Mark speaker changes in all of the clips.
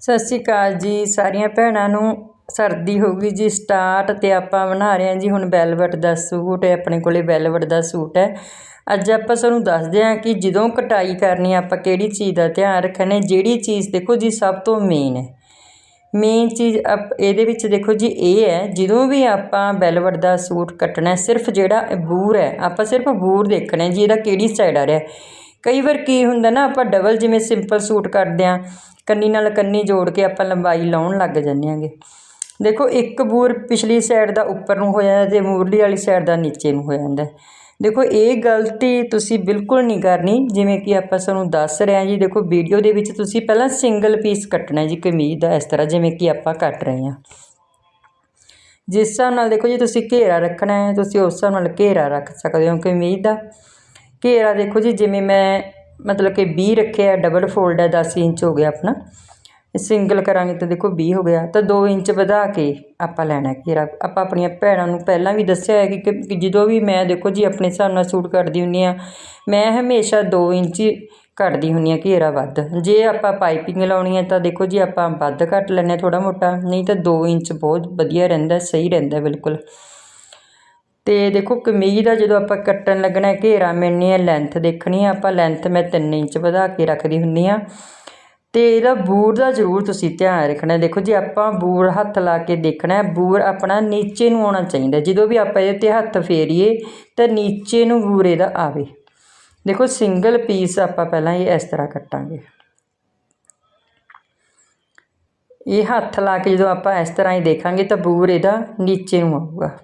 Speaker 1: ਸਤਿ ਸ਼੍ਰੀ ਅਕਾਲ ਜੀ, ਸਾਰੀਆਂ ਭੈਣਾਂ ਨੂੰ ਸਰਦੀ ਹੋ ਗਈ ਜੀ ਸਟਾਰਟ ਤੇ ਆਪਾਂ ਬਣਾ ਰਹੇ ਹਾਂ ਜੀ, ਹੁਣ ਵੈਲਵਟ ਦਾ ਸੂਟ ਹੈ, ਆਪਣੇ ਕੋਲੇ ਵੈਲਵਟ ਦਾ ਸੂਟ ਹੈ। ਅੱਜ ਆਪਾਂ ਤੁਹਾਨੂੰ ਦੱਸਦੇ ਹਾਂ ਕਿ ਜਦੋਂ ਕਟਾਈ ਕਰਨੀ ਆਪਾਂ ਕਿਹੜੀ ਚੀਜ਼ ਦਾ ਧਿਆਨ ਰੱਖਣਾ ਹੈ, ਜਿਹੜੀ ਚੀਜ਼ ਦੇਖੋ ਜੀ, ਸਭ ਤੋਂ ਮੇਨ ਹੈ। ਮੇਨ ਚੀਜ਼ ਅਪ, ਇਹਦੇ ਵਿੱਚ ਦੇਖੋ ਜੀ, ਇਹ ਹੈ, ਜਦੋਂ ਵੀ ਆਪਾਂ ਬੈਲਵਟ ਦਾ ਸੂਟ ਕੱਟਣਾ ਸਿਰਫ ਜਿਹੜਾ ਬੂਰ ਹੈ, ਆਪਾਂ ਸਿਰਫ ਬੂਰ ਦੇਖਣਾ ਜੀ, ਇਹਦਾ ਕਿਹੜੀ ਸਾਈਡ ਆ ਰਿਹਾ ਕਈ ਵਾਰ ਕੀ ਹੁੰਦਾ ਨਾ, ਆਪਾਂ ਡਬਲ ਜਿਵੇਂ ਸਿੰਪਲ ਸੂਟ ਕੱਟਦੇ ਹਾਂ ਕੰਨੀ ਨਾਲ ਕੰਨੀ ਜੋੜ ਕੇ ਆਪਾਂ ਲੰਬਾਈ ਲਾਉਣ ਲੱਗ ਜਾਂਦੇ ਆਂਗੇ ਦੇਖੋ, ਇੱਕ ਬੂਰ ਪਿਛਲੀ ਸਾਈਡ ਦਾ ਉੱਪਰ ਨੂੰ ਹੋ ਜਾਂਦਾ ਤੇ ਮੂਰਲੀ ਵਾਲੀ ਸਾਈਡ ਦਾ ਨੀਚੇ ਨੂੰ ਹੋ ਜਾਂਦਾ ਦੇਖੋ, ਇਹ ਗਲਤੀ ਤੁਸੀਂ ਬਿਲਕੁਲ ਨਹੀਂ ਕਰਨੀ, ਜਿਵੇਂ ਕਿ ਆਪਾਂ ਤੁਹਾਨੂੰ ਦੱਸ ਰਹੇ ਹਾਂ ਜੀ। ਦੇਖੋ ਵੀਡੀਓ ਦੇ ਵਿੱਚ ਤੁਸੀਂ ਪਹਿਲਾਂ ਸਿੰਗਲ ਪੀਸ ਕੱਟਣਾ ਜੀ, ਕਮੀਜ਼ ਦਾ ਇਸ ਤਰ੍ਹਾਂ, ਜਿਵੇਂ ਕਿ ਆਪਾਂ ਕੱਟ ਰਹੇ ਹਾਂ। ਜਿਸ ਹਿਸਾਬ ਨਾਲ ਦੇਖੋ ਜੀ, ਤੁਸੀਂ ਘੇਰਾ ਰੱਖਣਾ ਹੈ, ਤੁਸੀਂ ਉਸ ਹਿਸਾਬ ਨਾਲ ਘੇਰਾ ਰੱਖ ਸਕਦੇ ਹੋ ਕਮੀਜ਼ ਦਾ। ਘੇਰਾ ਦੇਖੋ ਜੀ, ਜਿਵੇਂ ਮੈਂ ਮਤਲਬ ਕਿ 20 ਰੱਖਿਆ ਡਬਲ ਫੋਲਡ ਹੈ 10 ਇੰਚ ਹੋ ਗਿਆ ਆਪਣਾ। ਸਿੰਗਲ ਕਰਾਂਗੇ ਤਾਂ ਦੇਖੋ 20 ਹੋ ਗਿਆ। ਤਾਂ 2 ਇੰਚ ਵਧਾ ਕੇ ਆਪਾਂ ਲੈਣਾ ਘੇਰਾ ਆਪਾਂ ਆਪਣੀਆਂ ਭੈਣਾਂ ਨੂੰ ਪਹਿਲਾਂ ਵੀ ਦੱਸਿਆ ਹੈ ਕਿ ਜਦੋਂ ਵੀ ਮੈਂ ਦੇਖੋ ਜੀ ਆਪਣੇ ਹਿਸਾਬ ਨਾਲ ਸੂਟ ਕੱਢਦੀ ਹੁੰਦੀ ਆ ਮੈਂ ਹਮੇਸ਼ਾ 2 ਇੰਚ ਹੀ ਕੱਟਦੀ ਹੁੰਦੀ ਆ ਘੇਰਾ ਵੱਧ। ਜੇ ਆਪਾਂ ਪਾਈਪਿੰਗ ਲਾਉਣੀ ਹੈ ਤਾਂ ਦੇਖੋ ਜੀ ਆਪਾਂ ਵੱਧ ਕੱਟ ਲੈਂਦੇ ਥੋੜਾ ਮੋਟਾ, ਨਹੀਂ ਤਾਂ 2 ਇੰਚ ਬਹੁਤ ਵਧੀਆ ਰਹਿੰਦਾ, ਸਹੀ ਰਹਿੰਦਾ ਬਿਲਕੁਲ। ਅਤੇ ਦੇਖੋ ਕਮੀਜ਼ ਦਾ ਜਦੋਂ ਆਪਾਂ ਕੱਟਣ ਲੱਗਣਾ, ਘੇਰਾ ਮਿਲਣੀ ਹੈ ਲੈਂਥ ਦੇਖਣੀ ਹੈ ਆਪਾਂ ਲੈਂਥ ਮੈਂ 3 ਇੰਚ ਵਧਾ ਕੇ ਰੱਖਦੀ ਹੁੰਦੀ ਆ ਅਤੇ ਇਹਦਾ ਬੂਰ ਦਾ ਜ਼ਰੂਰ ਤੁਸੀਂ ਧਿਆਨ ਰੱਖਣਾ। ਦੇਖੋ ਜੇ ਆਪਾਂ ਬੂਰ ਹੱਥ ਲਾ ਕੇ ਦੇਖਣਾ ਬੂਰ ਆਪਣਾ ਨੀਚੇ ਨੂੰ ਆਉਣਾ ਚਾਹੀਦਾ। ਜਦੋਂ ਵੀ ਆਪਾਂ ਇਹਦੇ ਤੇ ਹੱਥ ਫੇਰੀਏ, ਤਾਂ ਨੀਚੇ ਨੂੰ ਬੂਰ ਇਹਦਾ ਆਵੇ। ਦੇਖੋ ਸਿੰਗਲ ਪੀਸ ਆਪਾਂ ਪਹਿਲਾਂ ਇਹ ਇਸ ਤਰ੍ਹਾਂ ਕੱਟਾਂਗੇ। ਇਹ ਹੱਥ ਲਾ ਕੇ ਜਦੋਂ ਆਪਾਂ ਇਸ ਤਰ੍ਹਾਂ ਹੀ ਦੇਖਾਂਗੇ, ਤਾਂ ਬੂਰ ਇਹਦਾ ਨੀਚੇ ਨੂੰ ਆਊਗਾ।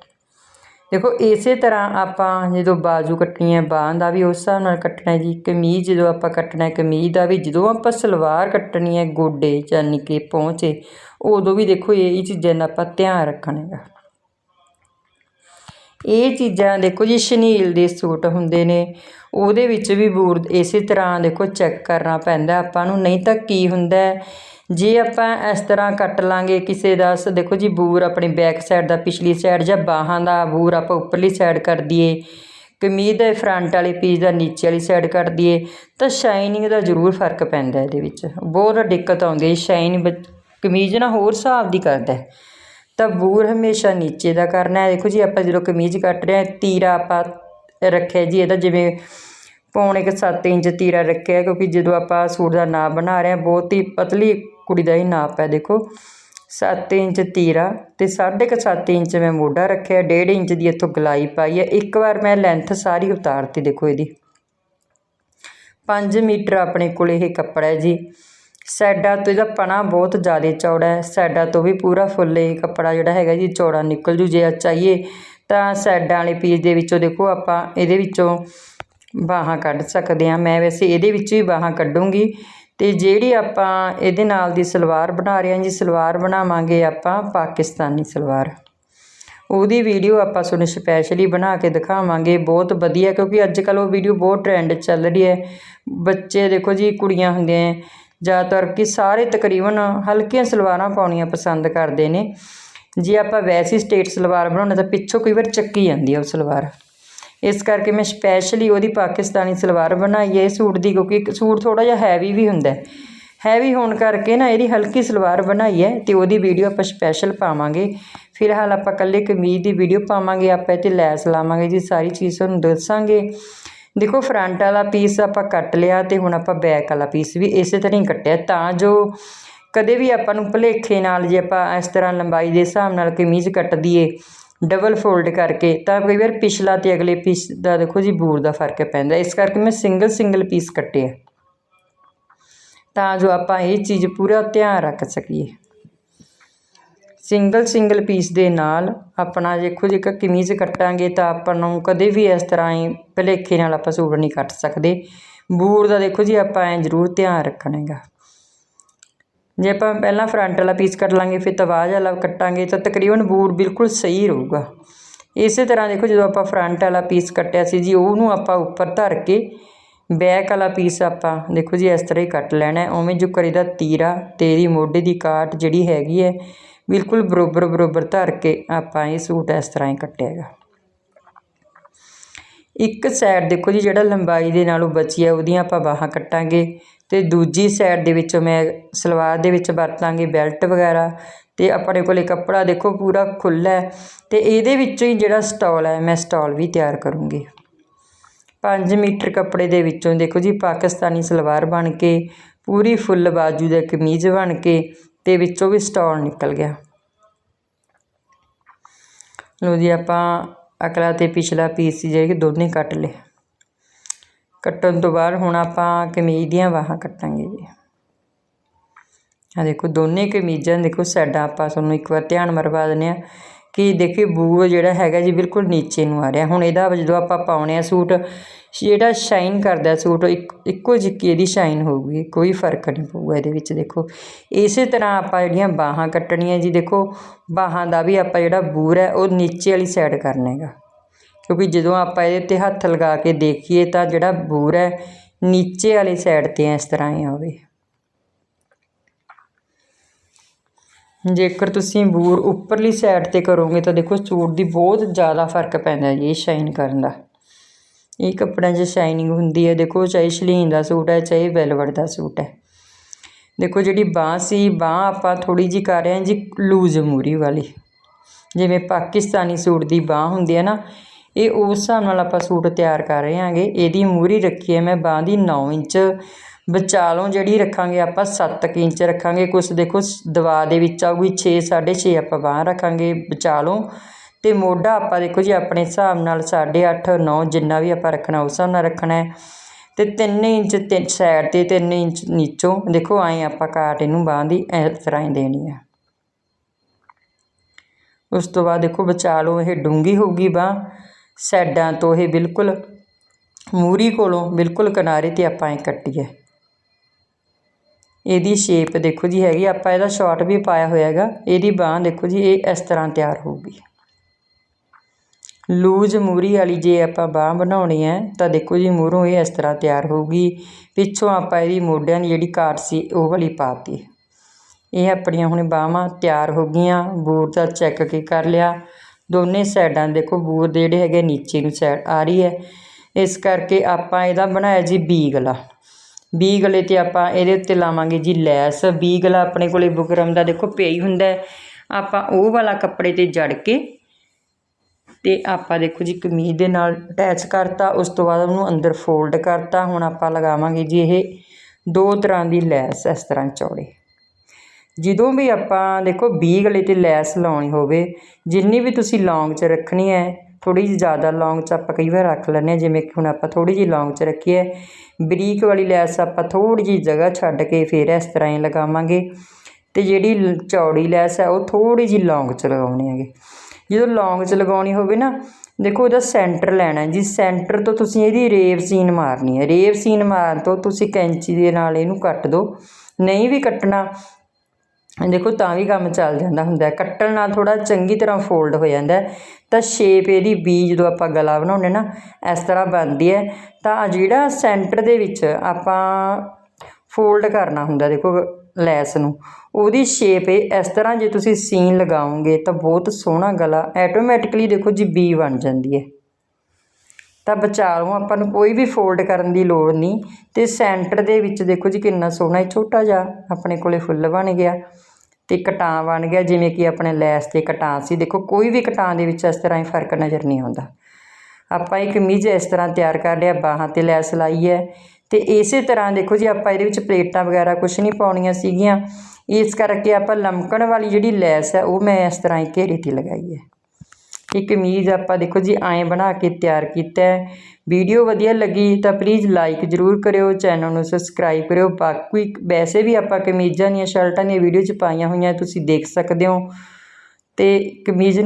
Speaker 1: ਦੇਖੋ, ਇਸੇ ਤਰ੍ਹਾਂ ਆਪਾਂ ਜਦੋਂ ਬਾਜੂ ਕੱਟਣੀ ਹੈ ਬਾਹਾਂ ਦਾ ਵੀ ਉਸ ਹਿਸਾਬ ਨਾਲ ਕੱਟਣਾ ਜੀ, ਕਮੀਜ਼ ਜਦੋਂ ਆਪਾਂ ਕੱਟਣਾ ਹੈ, ਕਮੀਜ਼ ਦਾ ਵੀ ਜਦੋਂ ਆਪਾਂ ਸਲਵਾਰ ਕੱਟਣੀ ਹੈ, ਗੋਡੇ ਯਾਨੀ ਕਿ ਪਹੁੰਚੇ ਉਦੋਂ ਵੀ ਦੇਖੋ ਇਹ ਚੀਜ਼ਾਂ ਦਾ ਆਪਾਂ ਧਿਆਨ ਰੱਖਣਾ ਹੈਗਾ। ਇਹ ਚੀਜ਼ਾਂ ਦੇਖੋ ਜੀ, ਸ਼ਨੀਲ ਦੇ ਸੂਟ ਹੁੰਦੇ ਨੇ, ਉਹਦੇ ਵਿੱਚ ਵੀ ਬੂਰ ਇਸੇ ਤਰ੍ਹਾਂ ਦੇਖੋ ਚੈੱਕ ਕਰਨਾ ਪੈਂਦਾ, ਆਪਾਂ ਨੂੰ ਨਹੀਂ ਤਾਂ ਕੀ ਹੁੰਦਾ ਜੇ ਆਪਾਂ ਇਸ ਤਰ੍ਹਾਂ ਕੱਟ ਲਾਂਗੇ ਕਿਸੇ ਦਾ, ਸ ਦੇਖੋ ਜੀ, ਬੂਰ ਆਪਣੀ ਬੈਕ ਸਾਈਡ ਦਾ, ਪਿਛਲੀ ਸਾਈਡ ਜਾਂ ਬਾਹਾਂ ਦਾ ਬੂਰ ਆਪਾਂ ਉੱਪਰਲੀ ਸਾਈਡ ਕਰ ਦਈਏ, ਕਮੀਜ਼ ਦੇ ਫਰੰਟ ਵਾਲੇ ਪੀਸ ਦਾ ਨੀਚੇ ਵਾਲੀ ਸਾਈਡ ਕਰ ਦਈਏ, ਤਾਂ ਸ਼ਾਈਨਿੰਗ ਦਾ ਜ਼ਰੂਰ ਫ਼ਰਕ ਪੈਂਦਾ ਇਹਦੇ ਵਿੱਚ। ਬਹੁਤ ਦਿੱਕਤ ਆਉਂਦੀ ਹੈ ਸ਼ਾਈਨ ਕਮੀਜ਼ ਨਾ ਹੋਰ ਹਿਸਾਬ ਦੀ ਕਰਦਾ ਤਾਂ ਬੂਰ ਹਮੇਸ਼ਾ ਨੀਚੇ ਦਾ ਕਰਨਾ ਹੈ। ਦੇਖੋ ਜੀ, ਆਪਾਂ ਜਦੋਂ ਕਮੀਜ਼ ਕੱਟ ਰਹੇ ਹਾਂ, ਤੀਰਾ ਆਪਾਂ ਰੱਖਿਆ ਜੀ, ਇਹਦਾ ਜਿਵੇਂ ਪੌਣੇ ਕੁ 7 ਇੰਚ ਤੀਰਾ ਰੱਖਿਆ, ਕਿਉਂਕਿ ਜਦੋਂ ਆਪਾਂ ਸੂਟ ਦਾ ਨਾਪ ਬਣਾ ਰਹੇ ਹਾਂ, ਬਹੁਤ ਹੀ ਪਤਲੀ ਕੁੜੀ ਦਾ ਹੀ ਨਾਪ ਹੈ, ਦੇਖੋ। 7 ਇੰਚ ਤੀਰਾ ਤੇ 7.5 ਇੰਚ ਮੈਂ ਮੋਢਾ ਰੱਖਿਆ 1.5 ਇੰਚ ਦੀ ਇੱਥੋਂ ਗਲਾਈ ਪਾਈ ਹੈ। ਇੱਕ ਵਾਰ ਮੈਂ ਲੈਂਥ ਸਾਰੀ ਉਤਾਰਤੀ, ਦੇਖੋ ਇਹਦੀ। 5 ਮੀਟਰ ਆਪਣੇ ਕੋਲ ਇਹ ਕੱਪੜਾ ਹੈ ਜੀ। ਸਾਈਡਾਂ ਤੋਂ ਇਹਦਾ ਪਣਾ ਬਹੁਤ ਜ਼ਿਆਦਾ ਚੌੜਾ ਹੈ। ਸਾਈਡਾਂ ਤੋਂ ਵੀ ਪੂਰਾ ਫੁੱਲ ਇਹ ਕੱਪੜਾ ਜਿਹੜਾ ਹੈਗਾ ਜੀ, ਚੌੜਾ ਨਿਕਲ ਜੂ ਜੇ ਚਾਹੀਏ। ਤਾਂ ਸਾਈਡਾਂ ਵਾਲੇ ਪੀਸ ਦੇ ਵਿੱਚੋਂ ਦੇਖੋ ਆਪਾਂ ਇਹਦੇ ਵਿੱਚੋਂ ਬਾਹਾਂ ਕੱਢ ਸਕਦੇ ਹਾਂ। ਮੈਂ ਵੈਸੇ ਇਹਦੇ ਵਿੱਚ ਵੀ ਬਾਹਾਂ ਕੱਢੂੰਗੀ। ਤੇ ਜਿਹੜੀ ਆਪਾਂ ਇਹਦੇ ਨਾਲ ਦੀ ਸਲਵਾਰ ਬਣਾ ਰਹੇ ਹਾਂ ਜੀ, ਸਲਵਾਰ ਬਣਾਵਾਂਗੇ ਆਪਾਂ ਪਾਕਿਸਤਾਨੀ ਸਲਵਾਰ। ਉਹਦੀ ਵੀਡੀਓ ਆਪਾਂ ਤੁਹਾਨੂੰ ਸਪੈਸ਼ਲੀ ਬਣਾ ਕੇ ਦਿਖਾਵਾਂਗੇ, ਬਹੁਤ ਵਧੀਆ, ਕਿਉਂਕਿ ਅੱਜ ਕੱਲ ਉਹ ਵੀਡੀਓ ਬਹੁਤ ਟ੍ਰੈਂਡ ਚੱਲ ਰਹੀ ਹੈ। ਬੱਚੇ ਦੇਖੋ ਜੀ, ਕੁੜੀਆਂ ਹੁੰਦੀਆਂ ਜ਼ਿਆਦਾਤਰ ਕਿ ਸਾਰੇ ਤਕਰੀਬਨ ਹਲਕੀਆਂ ਸਲਵਾਰਾਂ ਪਾਉਣੀਆਂ ਪਸੰਦ ਕਰਦੇ ਨੇ। ਜੇ ਆਪਾਂ ਵੈਸੀ ਸਟੇਟ ਸਲਵਾਰ ਬਣਾਉਣਾ ਤਾਂ ਪਿੱਛੋਂ ਕਈ ਵਾਰ ਚੱਕੀ ਜਾਂਦੀ ਹੈ ਉਹ ਸਲਵਾਰ। ਇਸ ਕਰਕੇ ਮੈਂ ਸਪੈਸ਼ਲੀ ਉਹਦੀ ਪਾਕਿਸਤਾਨੀ ਸਲਵਾਰ ਬਣਾਈ ਹੈ, ਇਹ ਸੂਟ ਦੀ, ਕਿਉਂਕਿ ਸੂਟ ਥੋੜਾ ਜਿਹਾ ਹੈਵੀ ਵੀ ਹੁੰਦਾ ਹੈਵੀ ਹੋਣ ਕਰਕੇ ਨਾ ਇਹਦੀ ਹਲਕੀ ਸਲਵਾਰ ਬਣਾਈ ਹੈ ਤੇ ਉਹਦੀ ਵੀਡੀਓ ਆਪਾਂ ਸਪੈਸ਼ਲ ਪਾਵਾਂਗੇ। ਫਿਲਹਾਲ ਆਪਾਂ ਕੱਲੇ ਕਮੀਜ਼ ਦੀ ਵੀਡੀਓ ਪਾਵਾਂਗੇ, ਆਪਾਂ ਇਹ 'ਤੇ ਲੈਸ ਲਾਵਾਂਗੇ, ਜੀ ਸਾਰੀ ਚੀਜ਼ ਤੁਹਾਨੂੰ ਦੱਸਾਂਗੇ। ਦੇਖੋ ਫਰੰਟ ਵਾਲਾ ਪੀਸ ਆਪਾਂ ਕੱਟ ਲਿਆ ਤੇ ਹੁਣ ਆਪਾਂ ਬੈਕ ਵਾਲਾ ਪੀਸ ਵੀ ਇਸੇ ਤਰ੍ਹਾਂ ਹੀ ਕੱਟਿਆ, ਤਾਂ ਜੋ ਕਦੇ ਵੀ ਆਪਾਂ ਨੂੰ ਭੁਲੇਖੇ ਨਾਲ ਜੇ ਆਪਾਂ ਇਸ ਤਰ੍ਹਾਂ ਲੰਬਾਈ ਦੇ ਹਿਸਾਬ ਨਾਲ ਕਮੀਜ਼ ਕੱਟ ਦਈਏ ਡਬਲ ਫੋਲਡ ਕਰਕੇ ਤਾਂ ਕਈ ਵਾਰ ਪਿਛਲਾ ਤੇ ਅਗਲੇ ਪੀਸ ਦਾ ਦੇਖੋ ਜੀ ਬੂਰ ਦਾ ਫ਼ਰਕ ਪੈਂਦਾ। ਇਸ ਕਰਕੇ ਮੈਂ ਸਿੰਗਲ ਸਿੰਗਲ ਪੀਸ ਕੱਟੇ ਆ। ਤਾਂ ਜੋ ਆਪਾਂ ਇਹ ਚੀਜ਼ ਪੂਰਾ ਧਿਆਨ ਰੱਖ ਸਕੀਏ। ਸਿੰਗਲ ਸਿੰਗਲ ਪੀਸ ਦੇ ਨਾਲ ਆਪਣਾ ਦੇਖੋ ਜੇ ਕ- ਕਮੀਜ਼ ਕੱਟਾਂਗੇ ਤਾਂ ਆਪਾਂ ਨੂੰ ਕਦੇ ਵੀ ਇਸ ਤਰ੍ਹਾਂ ਹੀ ਭੁਲੇਖੇ ਨਾਲ ਆਪਾਂ ਸੂਟ ਨਹੀਂ ਕੱਟ ਸਕਦੇ। ਬੂਰ ਦਾ ਦੇਖੋ ਜੀ ਆਪਾਂ ਐ ਜ਼ਰੂਰ ਧਿਆਨ ਰੱਖਣਾ ਹੈਗਾ। ਜੇ ਆਪਾਂ ਪਹਿਲਾਂ ਫਰੰਟ ਵਾਲਾ ਪੀਸ ਕੱਟ ਲਾਂਗੇ, ਫਿਰ ਤਵਾਜ ਵਾਲਾ ਕੱਟਾਂਗੇ, ਤਾਂ ਤਕਰੀਬਨ ਬੂਟ ਬਿਲਕੁਲ ਸਹੀ ਰਹੂਗਾ। ਇਸੇ ਤਰ੍ਹਾਂ ਦੇਖੋ, ਜਦੋਂ ਆਪਾਂ ਫਰੰਟ ਵਾਲਾ ਪੀਸ ਕੱਟਿਆ ਸੀ ਜੀ, ਉਹਨੂੰ ਆਪਾਂ ਉੱਪਰ ਧਰ ਕੇ ਬੈਕ ਵਾਲਾ ਪੀਸ ਆਪਾਂ ਦੇਖੋ ਜੀ, ਇਸ ਤਰ੍ਹਾਂ ਹੀ ਕੱਟ ਲੈਣਾ। ਉਵੇਂ ਜੋ ਕਰੀਦਾ ਤੀਰਾ ਤੇ ਇਹਦੀ ਮੋਢੇ ਦੀ ਕਾਟ ਜਿਹੜੀ ਹੈਗੀ ਹੈ, ਬਿਲਕੁਲ ਬਰੋਬਰ ਬਰੋਬਰ ਧਰ ਕੇ ਆਪਾਂ ਇਹ ਸੂਟ ਇਸ ਤਰ੍ਹਾਂ ਹੀ ਕੱਟਿਆ ਹੈਗਾ ਇੱਕ ਸਾਈਡ ਦੇਖੋ ਜੀ, ਜਿਹੜਾ ਲੰਬਾਈ ਦੇ ਨਾਲੋਂ ਬਚੀ ਹੈ ਉਹਦੀਆਂ ਆਪਾਂ ਬਾਹਾਂ ਕੱਟਾਂਗੇ ਤੇ ਦੂਜੀ ਸਾਈਡ ਦੇ ਵਿੱਚੋਂ ਮੈਂ ਸਲਵਾਰ ਦੇ ਵਿੱਚ ਵਰਤਾਂਗੇ ਬੈਲਟ ਵਗੈਰਾ ਤੇ ਆਪਣੇ ਕੋਲੇ ਕੱਪੜਾ ਦੇਖੋ ਪੂਰਾ ਖੁੱਲ੍ਹਾ ਹੈ ਤੇ ਇਹਦੇ ਵਿੱਚੋਂ ਹੀ ਜਿਹੜਾ ਸਟਾਲ ਹੈ, ਮੈਂ ਸਟਾਲ ਵੀ ਤਿਆਰ ਕਰੂੰਗੀ। 5 ਮੀਟਰ ਕੱਪੜੇ ਦੇ ਵਿੱਚੋਂ ਦੇਖੋ ਜੀ, ਪਾਕਿਸਤਾਨੀ ਸਲਵਾਰ ਬਣ ਕੇ, ਪੂਰੀ ਫੁੱਲ ਬਾਜੂ ਦਾ ਕਮੀਜ਼ ਬਣ ਕੇ ਤੇ ਵਿੱਚੋਂ ਵੀ ਸਟਾਲ ਨਿਕਲ ਗਿਆ। ਲਓ ਜੀ, ਆਪਾਂ ਅਗਲਾ ਤੇ ਪਿਛਲਾ ਪੀਸ ਸੀ ਜਿਹੜੇ ਕਿ ਦੋਨੇ ਕੱਟ ਲਏ। ਕੱਟਣ ਤੋਂ ਬਾਅਦ ਹੁਣ ਆਪਾਂ ਕਮੀਜ਼ ਦੀਆਂ ਬਾਹਾਂ ਕੱਟਾਂਗੇ ਜੀ। ਆ ਦੇਖੋ, ਦੋਨੇ ਕਮੀਜ਼ਾਂ, ਦੇਖੋ ਸਾਡਾ ਆਪਾਂ ਤੁਹਾਨੂੰ ਇੱਕ ਵਾਰ ਧਿਆਨ ਮਰਵਾ ਦਿੰਦੇ ਆ ਕਿ ਦੇਖੀ ਬੂਹ ਜਿਹੜਾ ਹੈਗਾ ਜੀ ਬਿਲਕੁਲ ਨੀਚੇ ਨੂੰ ਆ ਰਿਹਾ। ਹੁਣ ਇਹਦਾ ਜਦੋਂ ਆਪਾਂ ਪਾਉਣੇ ਆ ਸੂਟ, ਜਿਹੜਾ ਸ਼ਾਈਨ ਕਰਦਾ ਸੂਟ, ਇੱਕ, ਇੱਕੋ ਜਿਹੀ ਇਹਦੀ ਸ਼ਾਈਨ ਹੋਊਗੀ, ਕੋਈ ਫ਼ਰਕ ਨਹੀਂ ਪਊਗਾ ਇਹਦੇ ਵਿੱਚ, ਦੇਖੋ। ਇਸੇ ਤਰ੍ਹਾਂ ਆਪਾਂ ਜਿਹੜੀਆਂ ਬਾਹਾਂ ਕੱਟਣੀਆਂ ਜੀ, ਦੇਖੋ, ਬਾਹਾਂ ਦਾ ਵੀ ਆਪਾਂ ਜਿਹੜਾ ਬੂਰ ਹੈ, ਉਹ ਨੀਚੇ ਵਾਲੀ ਸਾਈਡ ਕਰਨਾ ਹੈਗਾ। ਕਿਉਂਕਿ ਜਦੋਂ ਆਪਾਂ ਇਹਦੇ 'ਤੇ ਹੱਥ ਲਗਾ ਕੇ ਦੇਖੀਏ ਤਾਂ ਜਿਹੜਾ ਬੂਰ ਹੈ, ਨੀਚੇ ਵਾਲੀ ਸਾਈਡ 'ਤੇ ਇਸ ਤਰ੍ਹਾਂ ਹੀ ਆਵੇ ਜੇਕਰ ਤੁਸੀਂ ਬੂਰ ਉੱਪਰਲੀ ਸਾਈਡ 'ਤੇ ਕਰੋਗੇ ਤਾਂ ਦੇਖੋ ਸੂਟ ਦੀ ਬਹੁਤ ਜ਼ਿਆਦਾ ਫ਼ਰਕ ਪੈਂਦਾ ਜੀ ਸ਼ਾਈਨ ਕਰਨ ਦਾ। ਇਹ ਕੱਪੜਿਆਂ 'ਚ ਸ਼ਾਈਨਿੰਗ ਹੁੰਦੀ ਹੈ, ਦੇਖੋ ਚਾਹੇ ਸ਼ਲੀਨ ਦਾ ਸੂਟ ਹੈ, ਚਾਹੇ ਵੈਲਵਟ ਦਾ ਸੂਟ ਹੈ। ਦੇਖੋ ਜਿਹੜੀ ਬਾਂਹ ਸੀ, ਬਾਂਹ ਆਪਾਂ ਥੋੜੀ ਜੀ ਕਰ ਰਹੇ ਹਾਂ ਜੀ ਲੂਜ਼ ਮੂਰੀ ਵਾਲੀ। ਜਿਵੇਂ ਪਾਕਿਸਤਾਨੀ ਸੂਟ ਦੀ ਬਾਂਹ ਹੁੰਦੀ ਹੈ ਨਾ, ਇਹ ਉਸ ਹਿਸਾਬ ਨਾਲ ਆਪਾਂ ਸੂਟ ਤਿਆਰ ਕਰ ਰਹੇ ਹਾਂਗੇ। ਇਹਦੀ ਮੂਰੀ ਰੱਖੀ ਹੈ ਮੈਂ ਬਾਂਹ ਦੀ 9 ਇੰਚ। ਵਿਚਾਲੋਂ ਜਿਹੜੀ ਰੱਖਾਂਗੇ ਆਪਾਂ 7 ਇੰਚ ਰੱਖਾਂਗੇ। ਕੁਛ ਦੇਖੋ ਦਵਾ ਦੇ ਵਿੱਚ ਆਊਗੀ 6 6.5 ਆਪਾਂ ਬਾਂਹ ਰੱਖਾਂਗੇ ਵਿਚਾਲੋਂ। ਤੇ ਮੋਢਾ ਆਪਾਂ ਦੇਖੋ ਜੀ, ਆਪਣੇ ਹਿਸਾਬ ਨਾਲ 8.5 9 ਜਿੰਨਾ ਵੀ ਆਪਾਂ ਰੱਖਣਾ ਉਸ ਹਿਸਾਬ ਨਾਲ ਰੱਖਣਾ ਹੈ। ਤੇ 3 ਇੰਚ ਤੇ ਸਾਈਡ ਤੇ 3 ਇੰਚ ਨੀਚੋਂ ਦੇਖੋ, ਐਂ ਆਪਾਂ ਕਾਟ ਇਹਨੂੰ ਬਾਂਹ ਦੀ ਇਸ ਤਰ੍ਹਾਂ ਹੀ ਦੇਣੀ ਆ। ਉਸ ਤੋਂ ਬਾਅਦ ਦੇਖੋ, ਵਿਚਾਲੋਂ ਇਹ ਡੂੰਗੀ ਹੋਊਗੀ ਬਾਂਹ। ਸਾਈਡਾਂ ਤੋਂ ਇਹ ਬਿਲਕੁਲ ਮੂਰੀ ਕੋਲੋਂ ਬਿਲਕੁਲ ਕਿਨਾਰੇ ਤੇ ਆਪਾਂ ਇਹ ਕੱਟੀ ਹੈ ਇਹਦੀ ਸ਼ੇਪ ਦੇਖੋ ਜੀ ਹੈਗੀ, ਆਪਾਂ ਇਹਦਾ ਸ਼ਾਰਟ ਵੀ ਪਾਇਆ ਹੋਇਆ ਹੈਗਾ, ਇਹਦੀ ਬਾਹ ਦੇਖੋ ਜੀ, ਇਹ ਇਸ ਤਰ੍ਹਾਂ ਤਿਆਰ ਹੋਊਗੀ। ਲੂਜ਼ ਮੂਰੀ ਵਾਲੀ ਜੇ ਆਪਾਂ ਬਾਹ ਬਣਾਉਣੀ ਹੈ, ਤਾਂ ਦੇਖੋ ਜੀ ਮੂਹਰੋਂ ਇਹ ਇਸ ਤਰ੍ਹਾਂ ਤਿਆਰ ਹੋਊਗੀ। ਪਿੱਛੋਂ ਆਪਾਂ ਇਹਦੀ ਮੋਢਿਆਂ ਦੀ ਜਿਹੜੀ ਕਾਟ ਸੀ, ਉਹ ਵਾਲੀ ਪਾਤੀ ਇਹ ਆਪਣੀਆਂ ਹੁਣ ਬਾਹਾਂ ਤਿਆਰ ਹੋ ਗਈਆਂ ਬੂਰ ਦਾ ਚੈੱਕ ਕੀ ਕਰ ਲਿਆ। ਦੋਨੇ ਸਾਈਡਾਂ ਦੇਖੋ ਬੂਰ ਦੇ ਜਿਹੜੇ ਹੈਗੇ ਨੀਚੇ ਨੂੰ ਸਾਈਡ ਆ ਰਹੀ ਹੈ। ਇਸ ਕਰਕੇ ਆਪਾਂ ਇਹਦਾ ਬਣਾਇਆ ਜੀ ਬੀ ਗਲਾ ਵੀਹ ਗਲੇ ਤੇ ਆਪਾਂ ਇਹਦੇ ਉੱਤੇ ਲਾਵਾਂਗੇ ਜੀ ਲੈਸ। ਬੀ ਗਲਾ ਆਪਣੇ ਕੋਲੇ ਬੁਕਰਮ ਦਾ ਦੇਖੋ ਪਿਆ ਹੀ ਹੁੰਦਾ ਆਪਾਂ ਉਹ ਵਾਲਾ ਕੱਪੜੇ ਤੇ ਜੜ ਕੇ ਤੇ ਆਪਾਂ ਦੇਖੋ ਜੀ ਕਮੀਜ਼ ਦੇ ਨਾਲ ਅਟੈਚ ਕਰਤਾ, ਉਸ ਤੋਂ ਬਾਅਦ ਉਹਨੂੰ ਅੰਦਰ ਫੋਲਡ ਕਰਤਾ। ਹੁਣ ਆਪਾਂ ਲਗਾਵਾਂਗੇ ਜੀ ਇਹ ਦੋ ਤਰ੍ਹਾਂ ਦੀ ਲੈਸ, ਇਸ ਤਰ੍ਹਾਂ ਚੌੜੇ। ਜਦੋਂ ਵੀ ਆਪਾਂ ਦੇਖੋ 20 ਗਲੇ ਤੇ ਲੈਸ ਲਾਉਣੀ ਹੋਵੇ, ਜਿੰਨੀ ਵੀ ਤੁਸੀਂ ਲੌਂਗ 'ਚ ਰੱਖਣੀ ਹੈ ਥੋੜ੍ਹੀ ਜਿਹੀ ਜ਼ਿਆਦਾ ਲੌਂਗ 'ਚ ਆਪਾਂ ਕਈ ਵਾਰ ਰੱਖ ਲੈਂਦੇ ਹਾਂ, ਜਿਵੇਂ ਕਿ ਹੁਣ ਆਪਾਂ ਥੋੜ੍ਹੀ ਜਿਹੀ ਲੌਂਗ 'ਚ ਰੱਖੀ ਹੈ। ਬਰੀਕ ਵਾਲੀ ਲੈਸ ਆਪਾਂ ਥੋੜ੍ਹੀ ਜਿਹੀ ਜਗ੍ਹਾ ਛੱਡ ਕੇ ਫਿਰ ਇਸ ਤਰ੍ਹਾਂ ਹੀ ਲਗਾਵਾਂਗੇ। ਅਤੇ ਜਿਹੜੀ ਲ- ਚੌੜੀ ਲੈਸ ਹੈ, ਉਹ ਥੋੜ੍ਹੀ ਜਿਹੀ ਲੌਂਗ 'ਚ ਲਗਾਉਣੀ ਹੈਗੀ। ਜਦੋਂ ਲੌਂਗ 'ਚ ਲਗਾਉਣੀ ਹੋਵੇ ਨਾ, ਦੇਖੋ ਉਹਦਾ ਸੈਂਟਰ ਲੈਣਾ ਜੀ। ਸੈਂਟਰ ਤੋਂ ਤੁਸੀਂ ਇਹਦੀ ਰੇਵ ਸੀਨ ਮਾਰਨੀ ਹੈ। ਰੇਵ ਸੀਨ ਮਾਰਨ ਤੋਂ ਤੁਸੀਂ ਕੈਂਚੀ ਦੇ ਨਾਲ ਇਹਨੂੰ ਕੱਟ ਦਿਓ। ਨਹੀਂ ਵੀ ਕੱਟਣਾ ਦੇਖੋ ਤਾਂ ਵੀ ਕੰਮ ਚੱਲ ਜਾਂਦਾ ਹੁੰਦਾ ਕੱਟਣ ਨਾਲ ਥੋੜਾ ਚੰਗੀ ਤਰ੍ਹਾਂ ਫੋਲਡ ਹੋ ਜਾਂਦਾ ਤਾਂ ਸ਼ੇਪ ਇਹਦੀ ਬੀ ਜਦੋਂ ਆਪਾਂ ਗਲਾ ਬਣਾਉਂਦੇ ਨਾ, ਇਸ ਤਰ੍ਹਾਂ ਬਣਦੀ ਹੈ। ਤਾਂ ਜਿਹੜਾ ਸੈਂਟਰ ਦੇ ਵਿੱਚ ਆਪਾਂ ਫੋਲਡ ਕਰਨਾ ਹੁੰਦਾ ਦੇਖੋ ਲੈਸ ਨੂੰ, ਉਹਦੀ ਸ਼ੇਪ ਇਸ ਤਰ੍ਹਾਂ ਜੇ ਤੁਸੀਂ ਸੀਨ ਲਗਾਓਗੇ ਤਾਂ ਬਹੁਤ ਸੋਹਣਾ ਗਲਾ ਆਟੋਮੈਟਿਕਲੀ ਦੇਖੋ ਜੀ ਬੀ ਬਣ ਜਾਂਦੀ ਹੈ। ਤਾਂ ਵਿਚਾਲੋਂ ਆਪਾਂ ਨੂੰ ਕੋਈ ਵੀ ਫੋਲਡ ਕਰਨ ਦੀ ਲੋੜ ਨਹੀਂ। ਤੇ ਸੈਂਟਰ ਦੇ ਵਿੱਚ ਦੇਖੋ ਜੀ ਕਿੰਨਾ ਸੋਹਣਾ ਛੋਟਾ ਜਿਹਾ ਆਪਣੇ ਕੋਲੇ ਫੁੱਲ ਬਣ ਗਿਆ। ਤੇ ਕਟਾਂ ਬਣ ਗਿਆ, ਜਿਵੇਂ ਕਿ ਆਪਣੇ ਲੈਸ ਤੇ ਕਟਾਂ ਸੀ। ਦੇਖੋ, ਕੋਈ ਵੀ ਕਟਾਂ ਦੇ ਵਿੱਚ ਇਸ ਤਰ੍ਹਾਂ ਹੀ ਫ਼ਰਕ ਨਜ਼ਰ ਨਹੀਂ ਆਉਂਦਾ। ਆਪਾਂ ਇਹ ਕਮੀਜ਼ ਇਸ ਤਰ੍ਹਾਂ ਤਿਆਰ ਕਰ ਲਿਆ, ਬਾਹਾਂ ਤੇ ਲੈਸ ਲਾਈ ਹੈ ਤੇ ਇਸੇ ਤਰ੍ਹਾਂ ਦੇਖੋ ਜੀ, ਆਪਾਂ ਇਹਦੇ ਵਿੱਚ ਪਲੇਟਾਂ ਵਗੈਰਾ ਕੁਝ ਨਹੀਂ ਪਾਉਣੀਆਂ ਸੀਗੀਆਂ। ਇਸ ਕਰਕੇ ਆਪਾਂ ਲਮਕਣ ਵਾਲੀ ਜਿਹੜੀ ਲੈਸ ਹੈ, ਉਹ ਮੈਂ ਇਸ ਤਰ੍ਹਾਂ ਹੀ ਘੇਰੇ ਤੇ ਲਗਾਈ ਹੈ। ਇਹ ਕਮੀਜ਼ ਆਪਾਂ ਦੇਖੋ ਜੀ ਐਂ ਬਣਾ ਕੇ ਤਿਆਰ ਕੀਤਾ ਹੈ। ਵੀਡੀਓ ਵਧੀਆ ਲੱਗੀ ਤਾਂ ਪਲੀਜ਼ ਲਾਈਕ ਜ਼ਰੂਰ ਕਰਿਓ ਚੈਨਲ ਨੂੰ ਸਬਸਕ੍ਰਾਈਬ ਕਰਿਓ। ਬਾਕੀ ਵੈਸੇ ਵੀ ਆਪਾਂ ਕਮੀਜ਼ਾਂ ਦੀਆਂ ਸ਼ਰਟਾਂ ਦੀਆਂ ਵੀਡੀਓ ਚ ਪਾਈਆਂ ਹੋਈਆਂ, ਤੁਸੀਂ ਦੇਖ ਸਕਦੇ ਹੋ। ਤੇ ਕਮੀਜ਼